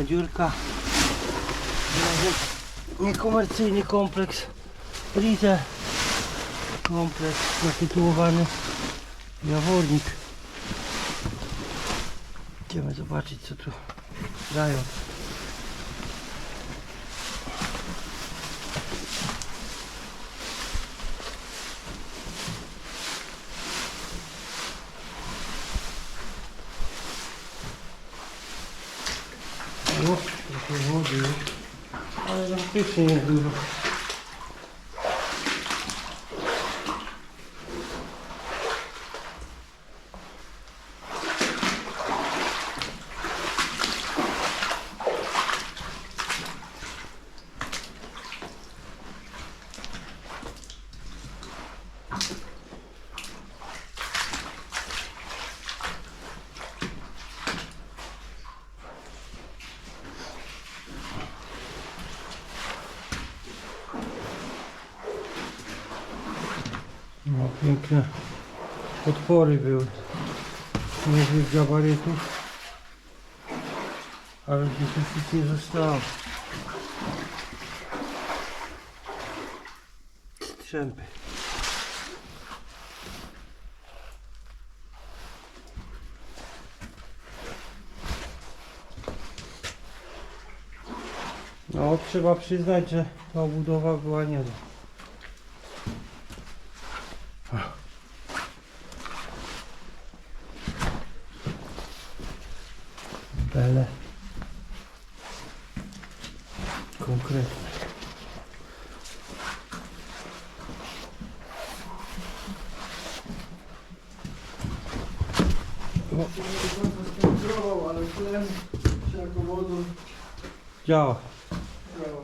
Kolejna dziurka. Niekomercyjny kompleks. Rize. Kompleks zatytułowany Jawornik. Idziemy zobaczyć co tu dają. O, trochę wody już. Ale faktycznie piękne podpory były. Niezłych gabarytów. Ale gdzieś już nic nie zostało. Strzępy. No, trzeba przyznać, że ta obudowa była niezła. Bele. Konkretne. O, wszelkowodu działa. działa.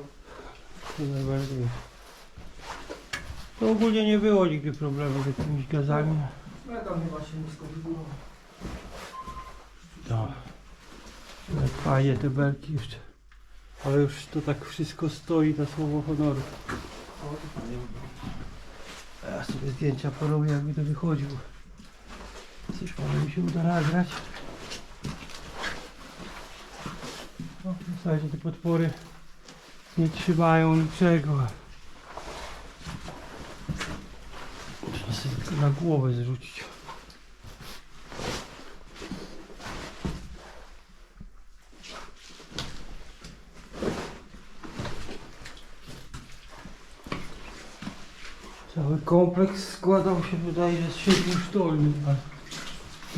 To najbardziej. To ogólnie nie było nigdy problemu z jakimiś gazami. Metan chyba się nisko. No. Ale Fajnie te belki jeszcze. Ale już to tak wszystko stoi na słowo honoru. O, Ja sobie zdjęcia porobię jakby to wychodziło. Coś może mi się uda nagrać. No, w zasadzie te podpory nie trzymają niczego. Trzeba sobie na głowę zrzucić. Kompleks składał się wydaje, że z siedmiu sztolni, a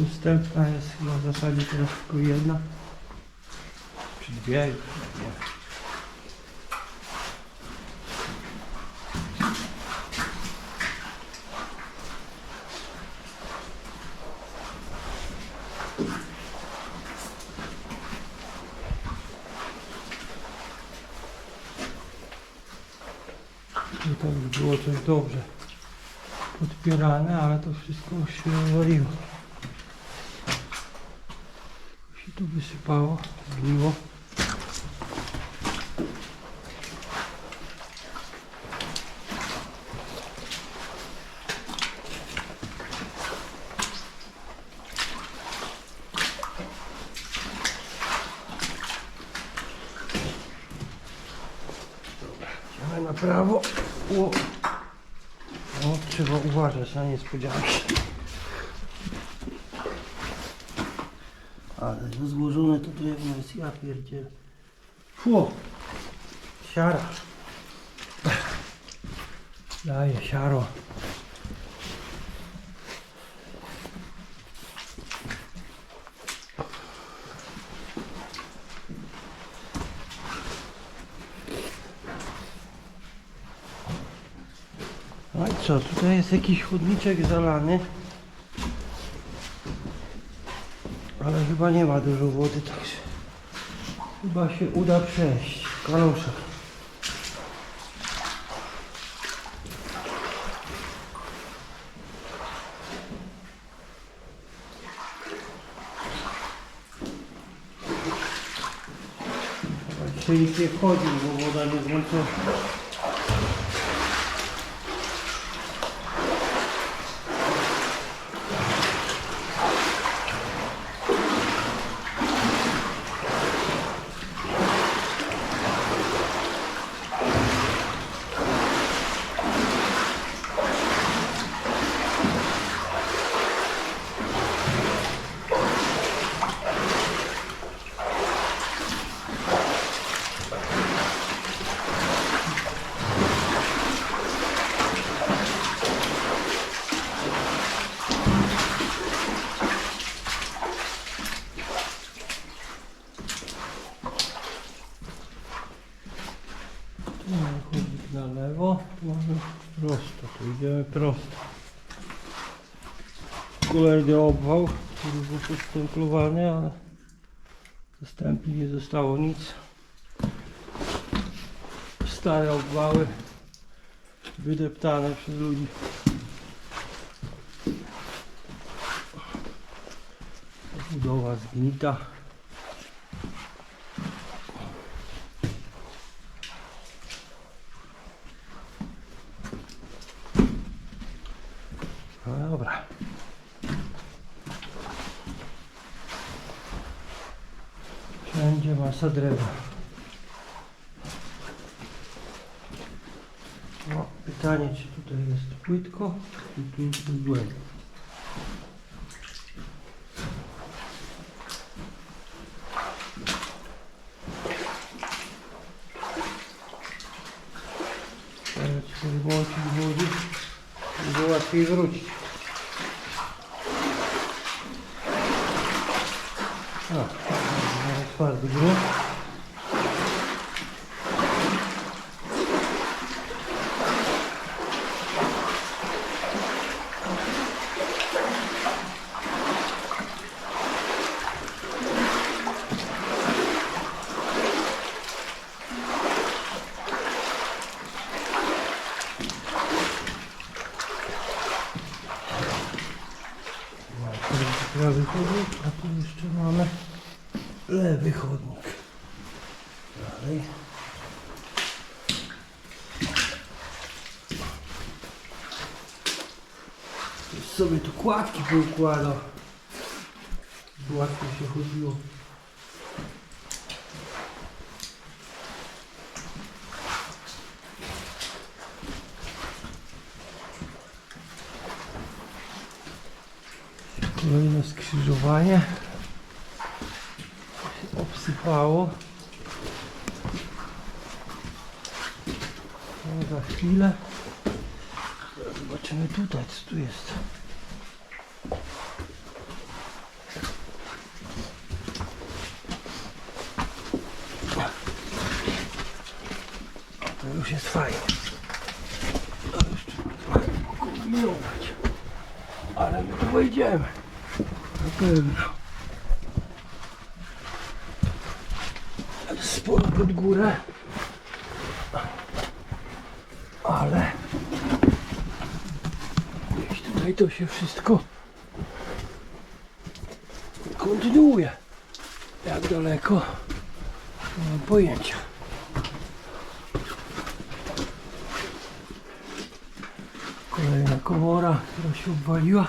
następna jest chyba w zasadzie teraz tylko jedna. Czy dwie? nie. I było coś dobrze podpierane, ale to wszystko się rozwaliło. się tu wysypało, zgniło. Idziemy na prawo. O. O, trzeba uważać na niespodzianki. Ale to złożone to drewno jest, ja pierdzielę. Fu! Siara. Daje siaro. Co, tutaj jest jakiś chodniczek zalany. Ale chyba nie ma dużo wody, także chyba się uda przejść. Dzisiaj nikt nie wchodził, bo woda nie No, Chodzik na lewo, może prosto, to idziemy prosto. Kolejny obwał, który był podstęplowany, ale ze stępli nie zostało nic. Stare obwały wydeptane przez ludzi. Budowa zgnita. Masa drewna. No, pytanie, czy tutaj jest płytko, czy tu jest głębiej. Teraz się włączyć wody, żeby łatwiej wrócić. O, mamy twardy grunt. Prawy chodnik, a tu jeszcze mamy lewy chodnik. Dalej. Sobie tu kładki poukładał. Łatwiej się chodziło. Skrzyżowanie. Obsypało. No, za chwilę. Zobaczymy tutaj, co tu jest. To już jest fajnie. Ale my tu wejdziemy. Pewno. Sporo pod górę. Ale gdzieś tutaj to się wszystko kontynuuje. Jak daleko? Nie mam pojęcia. Kolejna komora, która się obwaliła.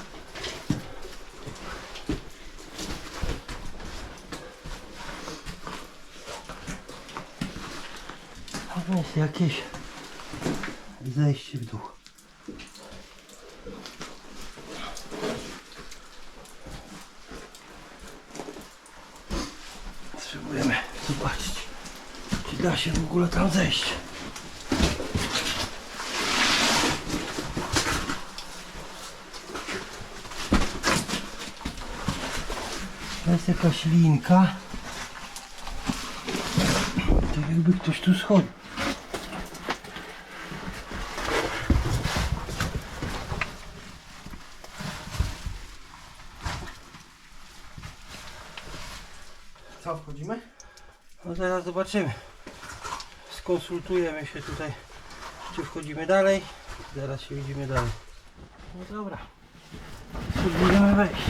Tam jest jakieś zejście w dół. Spróbujemy zobaczyć, czy da się w ogóle tam zejść. To jest jakaś linka. Tak jakby ktoś tu schodził. Co, wchodzimy? No zaraz zobaczymy. Skonsultujemy się tutaj, czy wchodzimy dalej. Zaraz się widzimy dalej. No dobra. Spróbujemy wejść.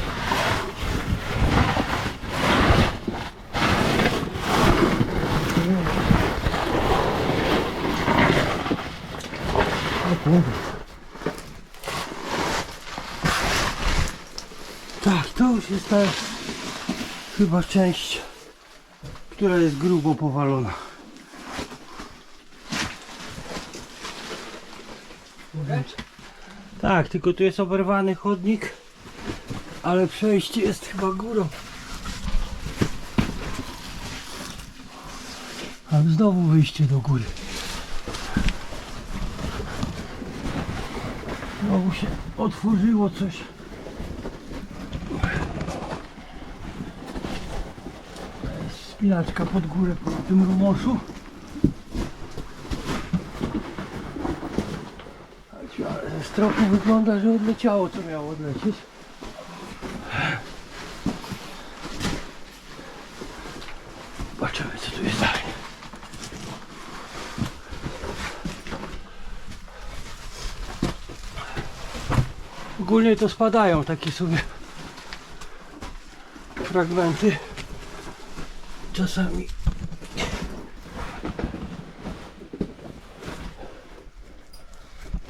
Tak, to już jest ta chyba część która jest grubo powalona. Tak, tylko tu jest oberwany chodnik, ale przejście jest chyba górą. A znowu wyjście do góry. Znowu się otworzyło coś. Spinaczka pod górę po tym rumoszu. Ale ze tropu wygląda, że odleciało co miało odlecieć. Zobaczymy co tu jest dalej. Ogólnie to spadają takie sobie fragmenty. Czasami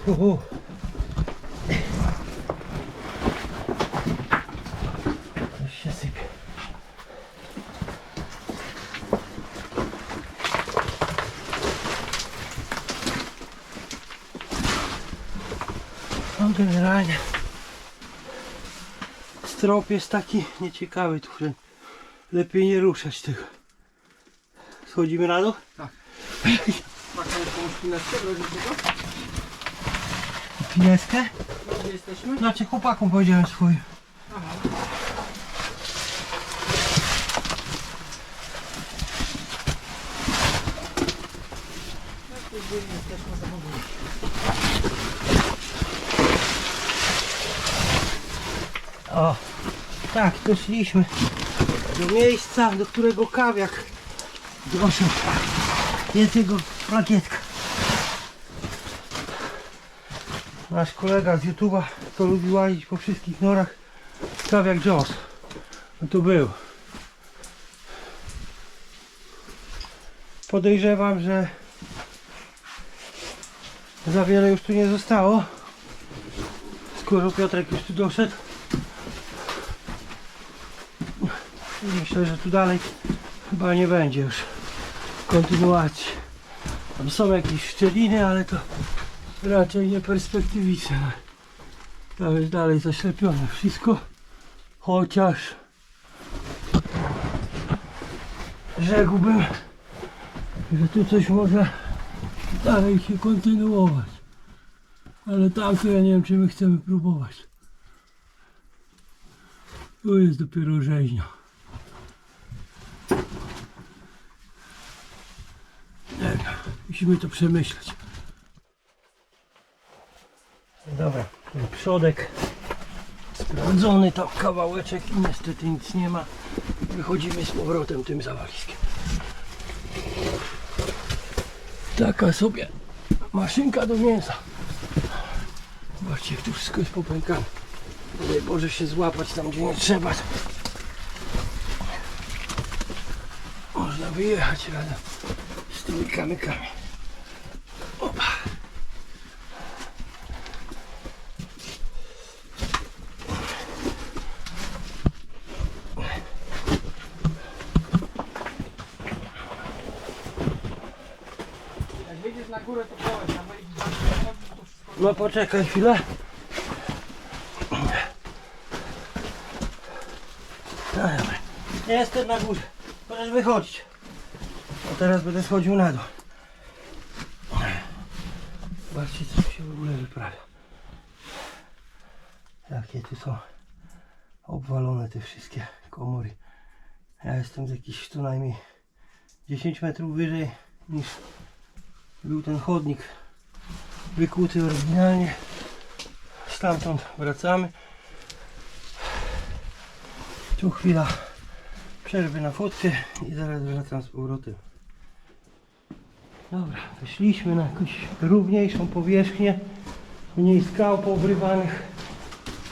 Uhu. Już się sypie. No generalnie strop jest taki nieciekawy tu, że lepiej nie ruszać tego. Schodzimy na dół? Tak, mam jakąś pineczkę? Pineskę? No, Gdzie jesteśmy? Znaczy chłopakom powiedziałem za mną. O, tak, doszliśmy do miejsca, do którego kawiak doszedł. Jest jego plakietka. Nasz kolega z YouTube'a, co lubi łazić po wszystkich norach, kawiak Jones. No to był. Podejrzewam, że za wiele już tu nie zostało. Skoro Piotrek już tu doszedł. Myślę, że tu dalej chyba nie będzie już kontynuacji. Tam są jakieś szczeliny, ale to raczej nie perspektywiczne. Tam jest dalej zaślepione wszystko. Chociaż rzekłbym, że tu coś może dalej się kontynuować. Ale tam to ja nie wiem, czy my chcemy próbować. Tu jest dopiero rzeźnia. Nie wiem, musimy to przemyśleć. Dobra, ten przodek sprawdzony, tam kawałeczek i niestety nic nie ma. Wychodzimy z powrotem tym zawaliskiem. Taka sobie maszynka do mięsa. Zobaczcie, jak tu wszystko jest popękane. Nie może się złapać tam, gdzie nie trzeba. Można wyjechać razem z tymi kamykami. Opa. Jak wyjdziesz na górę, to połeś, tam wejdziesz na górę, to wszystko... No poczekaj chwilę. No dobra. Jestem na górze. Możesz wychodzić. A teraz będę schodził na dół. Zobaczcie co się w ogóle wyprawia. Jakie tu są obwalone te wszystkie komory. Ja jestem z jakiś co najmniej 10 metrów wyżej niż był ten chodnik wykuty oryginalnie. Stamtąd wracamy. Tu chwila przerwy na fotkę i zaraz wracam z powrotem. Dobra, weszliśmy na jakąś równiejszą powierzchnię, mniej skał poobrywanych,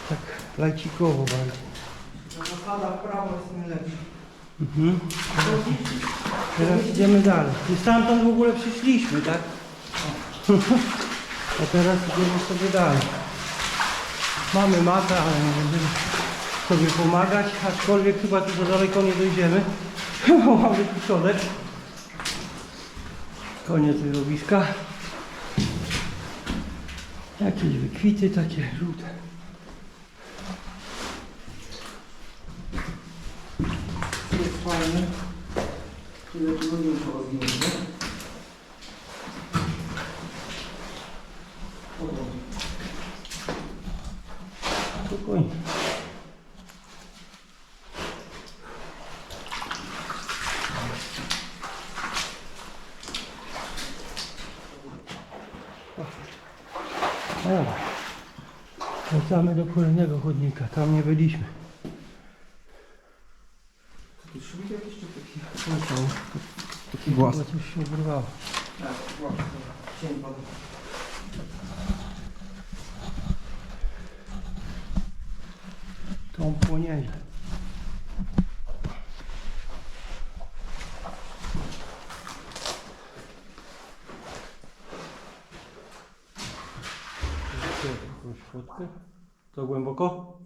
tak lajcikowo bardziej. Zasada w prawo jest najlepsza. Mhm. Teraz idziemy dalej. I stamtąd w ogóle przyszliśmy, tak? A teraz idziemy sobie dalej. Mamy mapę, ale nie będziemy sobie pomagać, aczkolwiek chyba tu za daleko nie dojdziemy. Mamy tu przodek. Koniec wyrobiska. Jakieś wykwity takie żółte. Jest fajnie. Tyle tu nie Spokojnie. Dobra. wracamy do kolejnego chodnika. Tam nie byliśmy. Szumik jakiś czy taki? Tam, Taki głos. chyba coś się urwało. Tak, głos. Cień padł. Tą płoniezie. Jakąś fotkę? To głęboko?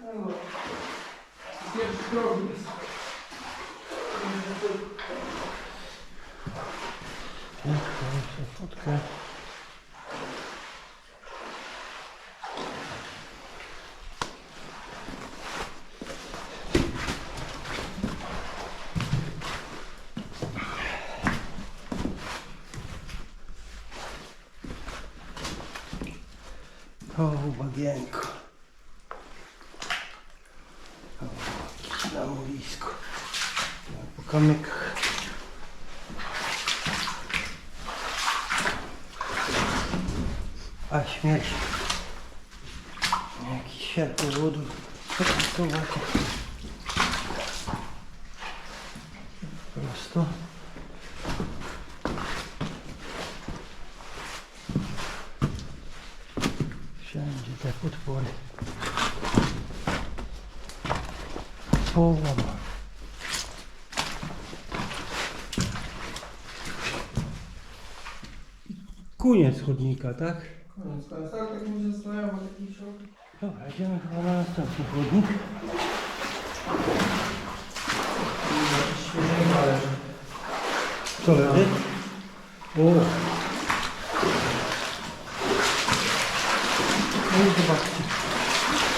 No, Pierwszy krok jest. Jeszcze fotkę. O, bagienko. O, jakieś namowisko. Po kamykach. A śmierć. Jakiś sierp wodu. Zobaczcie. Prosto. Potwory. Połam. Koniec chodnika, tak? Koniec, koniec. Ale tak mi się zastanawiam, bo taki szok. Dobra, idziemy chyba na następny chodnik. Jakiś świeży talerz. Co leży? O! No i zobaczcie.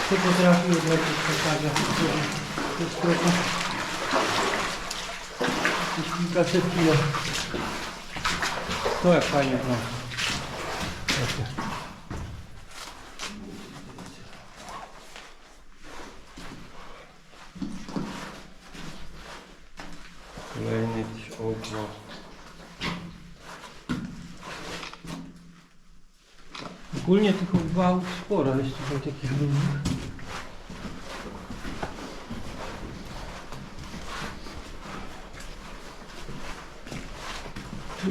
Co potrafi odlecieć pokaże. Jest trochę... Jakieś kilkaset kilo. To jak fajnie. Proszę. Kolejny jakiś. Ogólnie tych ogwałów sporo jest tutaj takich różnych. Tu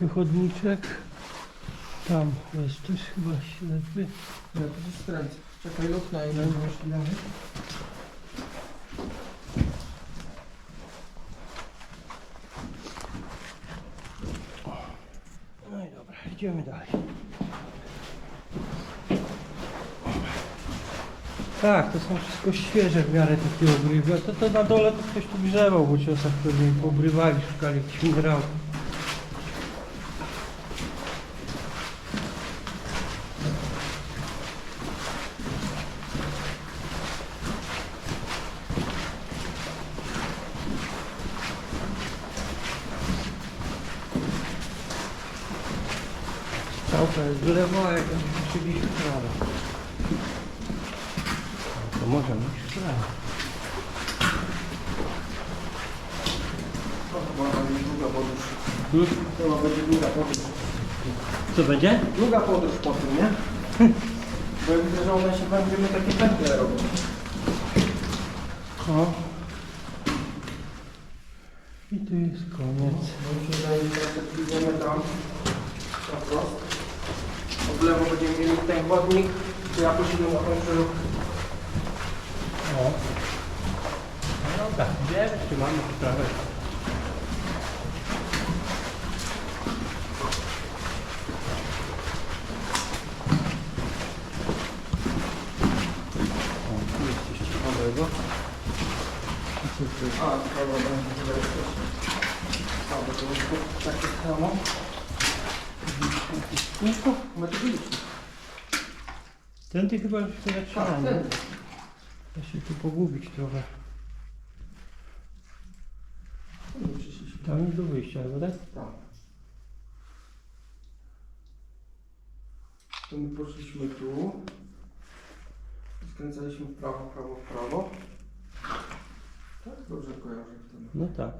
ślepy chodniczek. Tam jest też chyba ślepy. Ja to skręcę. Czekaj, luk na ile możliwe. No i dobra, idziemy dalej. Tak, to są wszystko świeże w miarę takie obrywy. To, to na dole to ktoś tu grzebał w uciosach, pewnie pobrywali, szukali jakichś minerałów. Strzałka jest w lewo, a jak oczywiście w prawo. No to może być w prawo. Chyba będzie długa podróż. Hmm? Chyba będzie długa podróż. Co będzie? Długa podróż po tym, nie? Bo ja widzę, że one się będziemy takie pętle robić. O. I tu jest koniec. No jak idziemy tam na wprost, od lewo będziemy mieli ten chodnik, to ja poszedłem na krzyżówkę. O. No dobra, wiesz, czy mamy sprawę. O, tu jest coś ciekawego. I co tu jest? A, dobra, będzie to takie samo. Kółko? Ten ty chyba już się Tak, zatrzymał. ten. Da się tu pogubić trochę. Nie. Tam jest do wyjścia, chyba tak? Tak. To my poszliśmy tu. Skręcaliśmy w prawo, w prawo, w prawo. Tak? Dobrze kojarzę wtedy. No tak.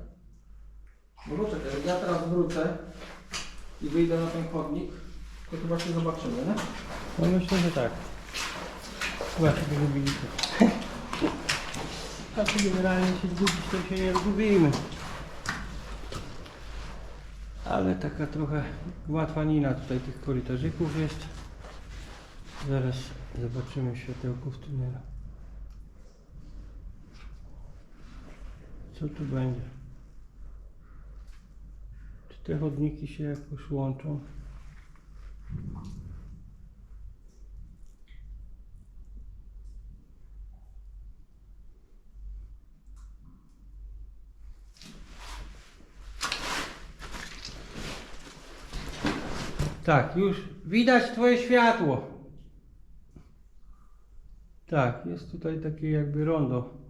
No bo czekaj, jak ja teraz wrócę i wyjdę na ten chodnik, to tu właśnie zobaczymy, nie? No myślę, że tak. Chyba się wygubiliśmy. A tu generalnie się zgubić, to się nie zgubimy. Ale taka trochę łatwanina tutaj tych korytarzyków jest. Zaraz zobaczymy światełko w tunelu. Co tu będzie? Czy te chodniki się jakoś łączą? Tak, już widać Twoje światło. Tak, jest tutaj takie jakby rondo.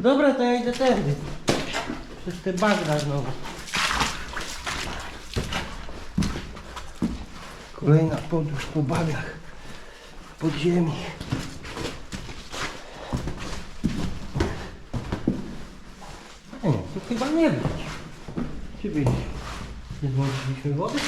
Dobra, to ja idę tędy. Przez te bagna znowu. Kolejna podróż po bagnach. Pod ziemi. Nie, tu chyba nie być. Czy być? Nie włączyliśmy wody?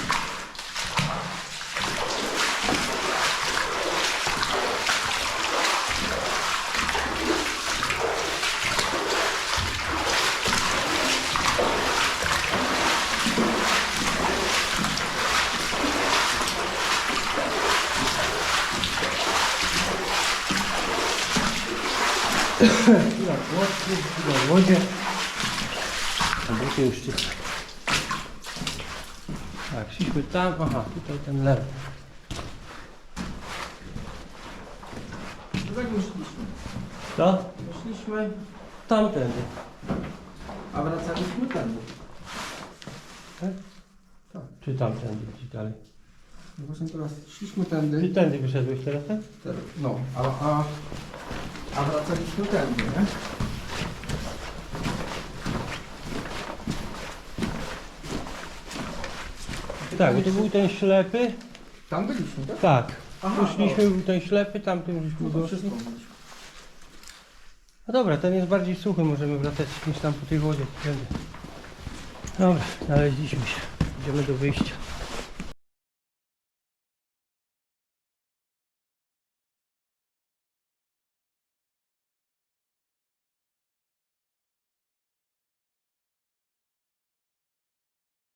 W łódku, chwila w wodzie. A buty już czyste. Tak, szliśmy tam, aha, tutaj ten lewy. No tak już szliśmy. Co? Szliśmy, Tamtędy. a wracaliśmy tędy. Tak? Tak. Czy tamtędy gdzieś dalej? No właśnie teraz szliśmy tędy. tędy wyszedłeś teraz, tak? Teraz- No, a, a, a wracaliśmy tędy, nie? Tak, bo to był ten ślepy. Tam byliśmy, tak? Tak. Aha, Tu szliśmy, był ten ślepy, tamtym żeśmy No to doszli. wszystko byliśmy. No dobra, ten jest bardziej suchy, możemy wracać niż tam po tej wodzie. Dobra, znaleźliśmy się. Idziemy do wyjścia.